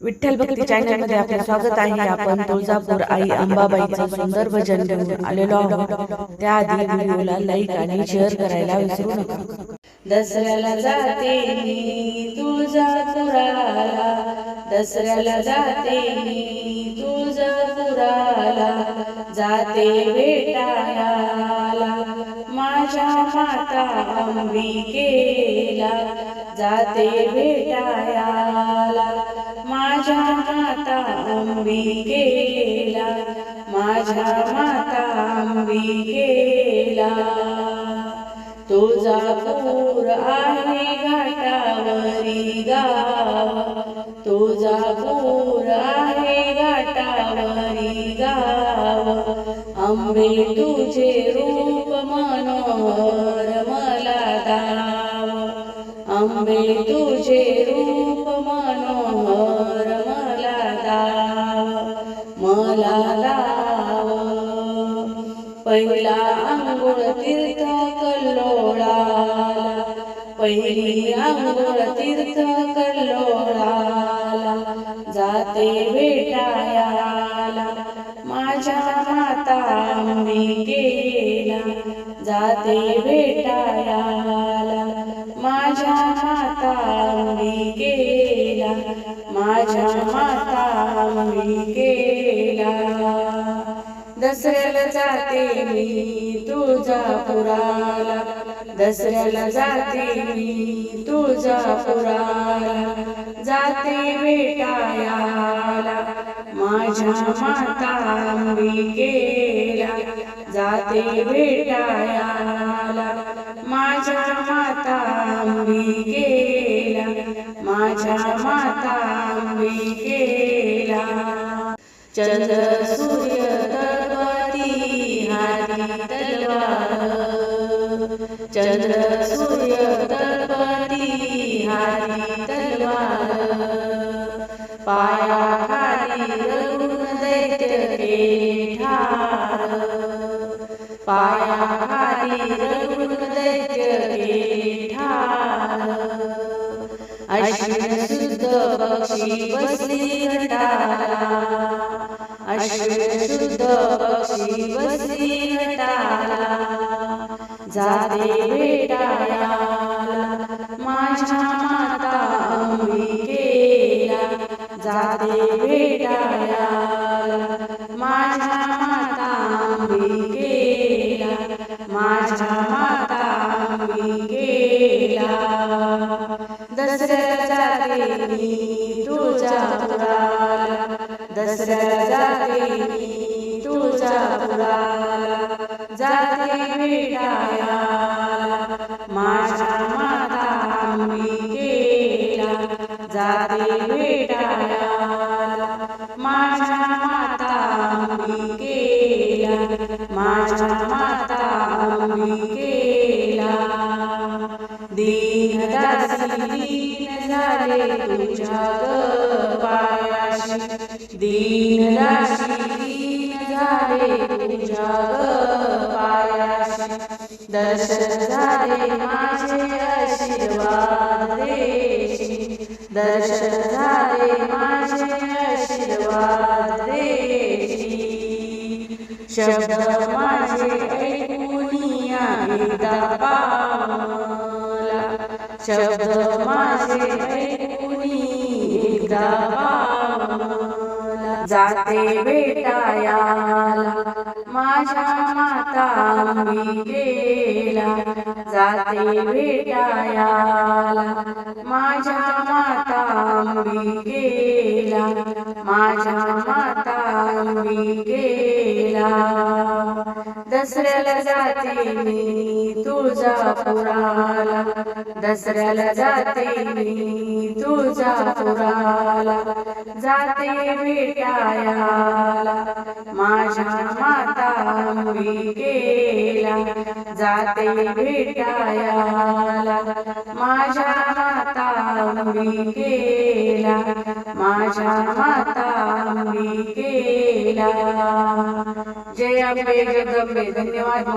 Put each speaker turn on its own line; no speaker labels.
विठ्ठल भक्ती चॅनलमध्ये आपले स्वागत आहे. आपण तुळजापूर आई अंबाबाईचं सुंदर भजन घेऊन आलेलो आहोत. त्याआधी व्हिडिओला लाईक आणि शेअर करायला विसरू नका. दसऱ्याला जाते मी तुळजापुराला. दसऱ्याला जाते मी तुळजापुराला. जाते भेटायला माझ्या माता अंबिकेला. जाते भेटायला माझ्या माता अंबिकेला माझ्या माता अंबिकेला. तुळजापूर आहे घाटावरी गाव तुळजापूर आहे घाटावरी गाव. अंबे तुझे रूप मनोहर मला दा अंबे तुझे रूप मनोहर मला दाव मला दाव पहिला आंघोळ तीर्थ कल्लोळाला पहिली आंघोळ तीर्थ कल्लोळाला. जाते भेटायाला माझ्या माता अंबिकेला जाते भेटायाला गेला माझ्या माता मी गेला दसऱ्याला जाते मी तुळजापुराला दसऱ्याला जाते मी तुळजापुराला. जाते भेटायाला माझ्या माता अंबिकेला जाते भेटायाला माझ्या माता अंबिकेला माझ्या माता केला चंद्र सूर्य तर्वती हाती तलवार. चंद्र सूर्य तर्वती हाती तलवार. पाया खाली रघुन दैत्य के ठार पाया खाली रघुन दैत्य के अश्विनशुद्ध पक्षी बसली घटाला अश्विनशुद्ध पक्षी बसली घटाला जाते भेटायाला माझ्या माता अंबिकेला जाते भेटायाला माझ्या जाते मी जाते माझ्या माता अंबिकेला जाते भेटायाला. माझ्या माता अंबिकेला माझ्या माता अंबिकेला दीनदासी दीन झाले तुझ्या गपा दीन दीनदासी दीन झाले तुझ्या पायाशी दर्शन झाले माझे आशीर्वाद देशी दर्शन झाले माझे आशीर्वाद देशी शब्द माझे ऐकूनिया एकदा पावला शब्द माझे ऐकूनी एकदा जाते भेटायाला माझ्या माता गेला जाते भेटायाला. माझ्या माता गेला माझ्या माता गेला दसऱ्याला जाते मी तुळजापुराला. दसऱ्याला जाते मी तुळजापुराला. जाते भेटायाला. माझ्या माता केला जाते भेटायाला. माझ्या माता केला माझ्या माता केला जय अंबे जगदंबे धन्यवाद